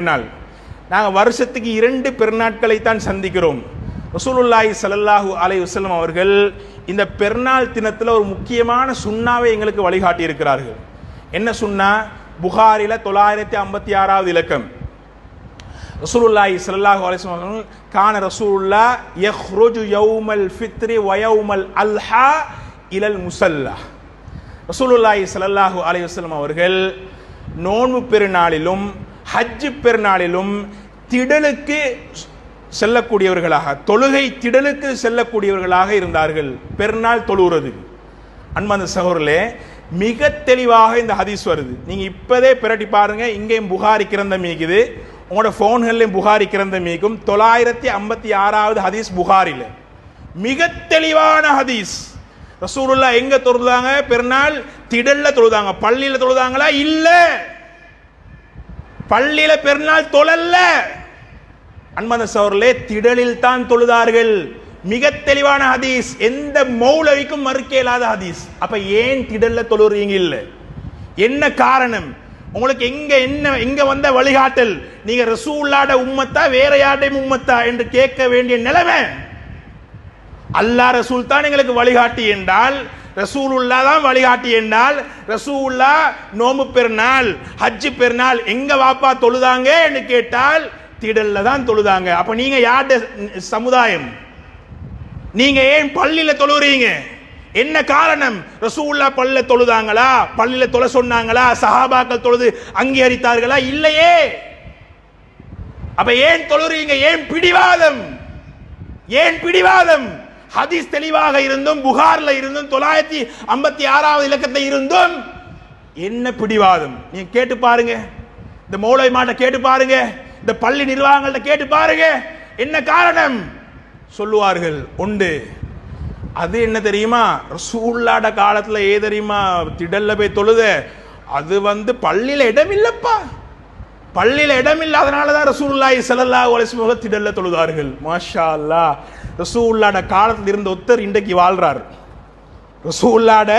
பெருநாள் நாங்கள் வருஷத்துக்கு இரண்டு பெருநாட்களை தான் சந்திக்கிறோம். ரசூலுல்லாஹி ஸல்லல்லாஹு அலை வசலம் அவர்கள் இந்த பெருநாள் தினத்தில் ஒரு முக்கியமான சுண்ணாவை எங்களுக்கு வழிகாட்டி இருக்கிறார்கள் என்ன சுண்ணா? புகாரில தொள்ளாயிரத்தி ஐம்பத்தி ஆறாவது இலக்கம். ரசூலுல்லாஹி ஸல்லல்லாஹு அலைஹி வஸல்லம் அவர்கள் கான ரசூலுல்லா யஹ்ருஜு யௌமல் ஃபித்ரி வயௌமல் அல்ஹா இலல் முசல்லா. ரசூலுல்லாஹி ஸல்லல்லாஹு அலைஹி அவர்கள் நோன்பு பெருநாளிலும் ஹஜ்ஜு பெருநாளிலும் திடலுக்கு செல்லக்கூடியவர்களாக தொழுகை திடலுக்கு செல்லக்கூடியவர்களாக இருந்தார்கள். பெருநாள் தொழுகிறது அன்பந்த சகோரிலே மிக தெளிவாக இந்த ஹதீஸ் வருது. நீங்கள் இப்போதே பிரட்டி பாருங்க இங்கேயும் புகாரி கிரந்த மீக்குது உங்களோட ஃபோன்கள்லையும் புகாரி கிரந்த மீக்கும் தொள்ளாயிரத்தி ஐம்பத்தி ஆறாவது ஹதீஸ் புகாரில். மிக தெளிவான ஹதீஸ். ரசூலுல்லா எங்கே தொழுதாங்க? பெருநாள் திடலில் தொழுதாங்க. பள்ளியில் தொழுதாங்களா? இல்லை! பள்ளியில பெருநாள் தொழல்ல. அன்பான அவர்களே திடலில் தான் தொழுதார்கள். மிக தெளிவான ஹதீஸ். எந்த மௌலவிக்கும் மறுக்க இயலாத ஹதீஸ். அப்ப ஏன் திடல்ல தொழுறீங்க இல்ல? என்ன காரணம்? உங்களுக்கு எங்க என்ன எங்க வந்த வழிகாட்டல்? நீங்க ரசூல்லாட உம்மத்தா வேற யாருடைய உம்மத்தா என்று கேட்க வேண்டிய நிலைமை? அல்லாஹ் ரசூல் தான் எங்களுக்கு வழிகாட்டி என்றால் ரசூலுல்லா தான் வழிகாட்டி என்றால் ரசூல்லா நோம்பு பெருநாள் ஹஜ்ஜு பெருநாள் எங்க வாப்பா தொழுதாங்க என்று கேட்டால் திடல்ல தான் தொழுதாங்க. அப்ப நீங்க யார்ட சமுதாயம்? நீங்க ஏன் பள்ளியில தொழுறீங்க? என்ன காரணம்? ரசூல்லா பள்ளியில தொழுதாங்களா? பள்ளியில தொழ சொன்னாங்களா? சஹாபாக்கள் தொழுது அங்கீகரித்தார்களா? இல்லையே. அப்ப ஏன் தொழுறீங்க? ஏன் பிடிவாதம்? ஏன் பிடிவாதம்? ஹதீஸ் தெளிவாக இருந்தும் புகார்ல இருந்தும் தொள்ளாயிரத்தி ஐம்பத்தி ஆறாவது இலக்கத்தை இருந்தும் என்ன பிடிவாதம்? நீங்க கேட்டு பாருங்க. இந்த மூளை மாட்ட கேட்டு பாருங்க. இந்த பள்ளி நிர்வாகங்கள்ட்ட கேட்டு பாருங்க. என்ன காரணம்? சொல்லுவார்கள் உண்டு. அது என்ன தெரியுமா? ரசூல்லாட காலத்துல ஏ தெரியுமா திடல்ல போய் தொழுத? அது வந்து பள்ளியில இடம் இல்லப்பா பள்ளியில் இடம் இல்லாதனால தான் ரசூல்லாய் ஸல்லல்லாஹு அலைஹி வஸல்லம் திடல்ல தொழுதார்கள். மாஷா அல்லாஹ் ரசூல்லாட காலத்தில் இருந்த ஒத்தர் இன்றைக்கு வாழ்றார். ரசூல்லாட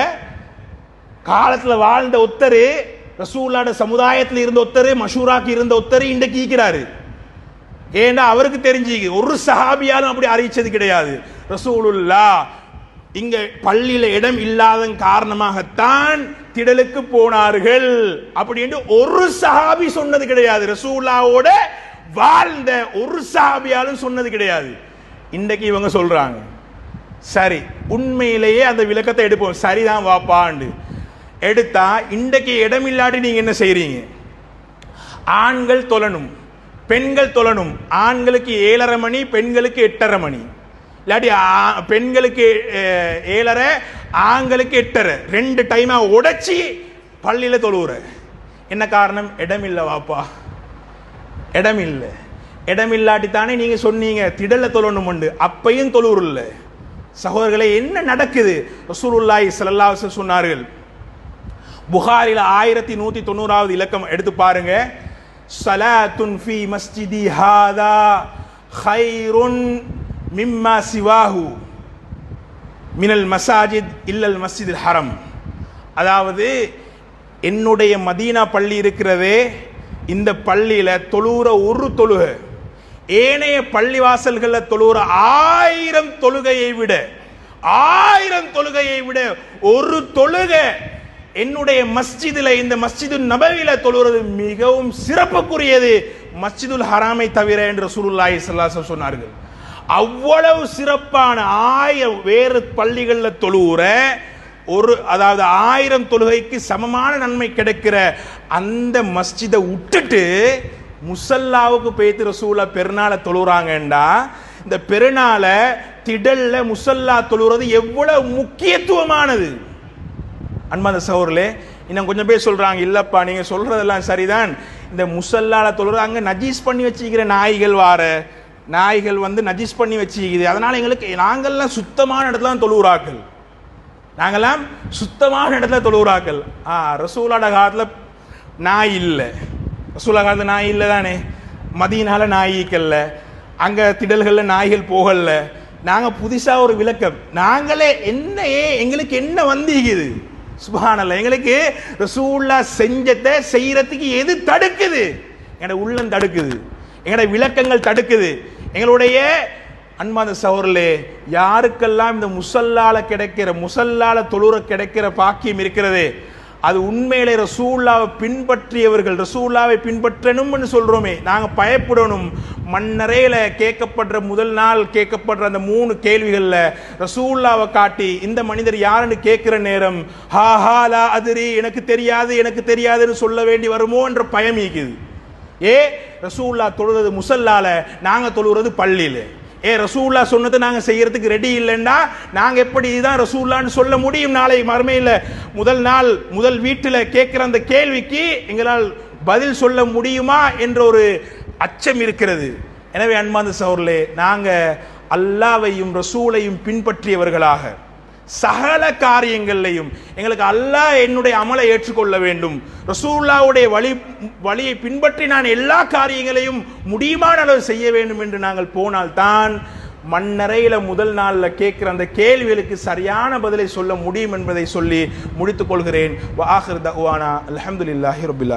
காலத்தில் வாழ்ந்த ஒத்தர் ரசூல்லாட சமுதாயத்தில் இருந்த ஒத்தர் மஷூராக்கு இருந்த ஒத்தர் இன்றைக்கு ஈக்கிறாரு ஏன்னா அவருக்கு தெரிஞ்சு ஒரு சஹாபியாலும் அப்படி அறிவிச்சது கிடையாது. ரசூலுல்லா இங்க பள்ளியில இடம் இல்லாதன் காரணமாகத்தான் திடலுக்கு போனார்கள் அப்படின்னு ஒரு சஹாபி சொன்னது கிடையாது. ரசூலாவோட வாழ்ந்த ஒரு சஹாபியாலும் சொன்னது கிடையாது. இன்றைக்கு இவங்க சொல்றாங்க சரி உண்மையிலேயே அந்த விளக்கத்தை எடுப்போம். சரிதான் வாப்பாண்டு எடுத்தா இன்றைக்கு இடம் இல்லாட்டி நீங்க என்ன செய்றீங்க? ஆண்கள் தொழணும் பெண்கள் தொழணும். ஆண்களுக்கு ஏழரை மணி பெண்களுக்கு எட்டரை மணி. இல்லாட்டி ஆ- பெண்களுக்கு ஏழரை ஆண்களுக்கு எட்டரை. ரெண்டு டைமா உடைச்சி பள்ளியில் தொழுவுற. என்ன காரணம்? இடம் இல்லை வாப்பா. இடம் இல்லை இடம் இல்லாட்டி தானே நீங்க சொன்னீங்க திடல தொழணும் உண்டு. அப்பையும் தொழுவுர் இல்லை சகோதரர்களே என்ன நடக்குது? ரசூலுல்லாய் ஸல்லல்லாஹு சொன்னார்கள். புகாரில் ஆயிரத்தி நூத்தி தொண்ணூறாவது இலக்கம் எடுத்து பாருங்க. சலாத்துன் ஃபி மஸ்ஜிதி ஹாதா ஹைருன் மிம்மா சிவாஹு மினல் மசாஜித் இல்லல் மஸ்ஜித் ஹரம் அதாவது என்னுடைய மதீனா பள்ளி இருக்கிறதே இந்த பள்ளியில் தொழுகிற ஒரு தொழுக. ஏனைய பள்ளிவாசல்களில் தொழுகிற ஆயிரம் தொழுகையை விட ஆயிரம் தொழுகையை விட ஒரு தொழுகை என்னுடைய மஸ்ஜிதில் இந்த மஸ்ஜிது நபவில தொழுகிறது மிகவும் சிறப்புக்குரியது மஸ்ஜிதுல் ஹராமை தவிர என்று சுருல்லாய் ஸல்லல்லாஹு சொன்னார்கள். அவ்வளவு சிறப்பான ஆயிரம் வேறு பள்ளிகளில் தொழுகிற ஒரு அதாவது ஆயிரம் தொழுகைக்கு சமமான நன்மை கிடைக்கிற அந்த மஸ்ஜிதை விட்டுட்டு முசல்லாவுக்கு பேத்து ரசூலா பெருநாளை தொழுகிறாங்கண்டா இந்த பெருநாளை திடல்ல முசல்லா தொழுகிறது எவ்வளவு முக்கியத்துவமானது. அன்பாந்த சகோதரர்களே இன்னும் கொஞ்சம் பேர் சொல்றாங்க இல்லப்பா நீங்க சொல்றதெல்லாம் சரிதான். இந்த முசல்லால தொழுகிற அங்க நஜீஸ் பண்ணி வச்சுக்கிற நாய்கள் வார. நாய்கள் வந்து நஜிஸ் பண்ணி வச்சுக்குது. அதனால் எங்களுக்கு நாங்கள்லாம் சுத்தமான இடத்துல தான் தொழுவுறாக்கள். நாங்கள்லாம் சுத்தமான இடத்துல தொழுவுறாக்கள். ஆ ரசூலாட காலத்தில் நாய் இல்லை. ரசூலா காலத்தில் நாய் இல்லை தானே. மதியனால நாய் அங்கே திடல்களில் நாய்கள் போகல நாங்கள் புதுசாக ஒரு விளக்கம். நாங்களே என்ன ஏ- எங்களுக்கு என்ன வந்திக்குது? சுபானல்ல எங்களுக்கு ரசூல்லா செஞ்சத்தை செய்யறதுக்கு எது தடுக்குது? எங்களோட உள்ளம் தடுக்குது. எங்களோட விளக்கங்கள் தடுக்குது. எங்களுடைய அன்பான சவர்களே யாருக்கெல்லாம் இந்த முசல்லால கிடைக்கிற முசல்லால தொழுற கிடைக்கிற பாக்கியம் இருக்கிறது அது உண்மையிலே ரசூல்லாவை பின்பற்றியவர்கள் ரசூல்லாவை பின்பற்றணும்னு சொல்றோமே நாங்க பயப்படணும். மண்ணறையில கேட்கப்படுற முதல் நாள் கேட்கப்படுற அந்த மூணு கேள்விகள்ல ரசூல்லாவை காட்டி இந்த மனிதர் யாருன்னு கேட்கிற நேரம் ஹா ஹா லா அதிரி எனக்கு தெரியாது எனக்கு தெரியாதுன்னு சொல்ல வேண்டி வருமோ? என்ற பயம் இருக்குது ஏ ரசூல்லா தொழுறது முசல்லால நாங்கள் தொழுகிறது பள்ளியில். ஏ ரசூல்லா சொன்னது நாங்கள் செய்யறதுக்கு ரெடி இல்லைன்னா நாங்கள் எப்படி இதுதான் ரசூல்லான்னு சொல்ல முடியும் நாளை மறுமையில்? முதல் நாள் முதல் வீட்டில் கேட்குற அந்த கேள்விக்கு எங்களால் பதில் சொல்ல முடியுமா என்ற ஒரு அச்சம் இருக்கிறது. எனவே அன்பாந்த சோர்லே நாங்கள் அல்லாவையும் ரசூலையும் பின்பற்றியவர்களாக. சகல காரியங்கள்லையும் எங்களுக்கு அல்லாஹ் என்னுடைய அமலை ஏற்றுக்கொள்ள வேண்டும். ரசூல்லாவுடைய வழி வழியை பின்பற்றி நான் எல்லா காரியங்களையும் முடியுமான அளவு செய்ய வேண்டும் என்று நாங்கள் போனால்தான் மண்ணறையில் முதல் நாளில் கேட்குற அந்த கேள்விகளுக்கு சரியான பதிலை சொல்ல முடியும் என்பதை சொல்லி முடித்துக் கொள்கிறேன். வாஹிர் தஹ்வானா. அலமதுல்லாஹி ரபில்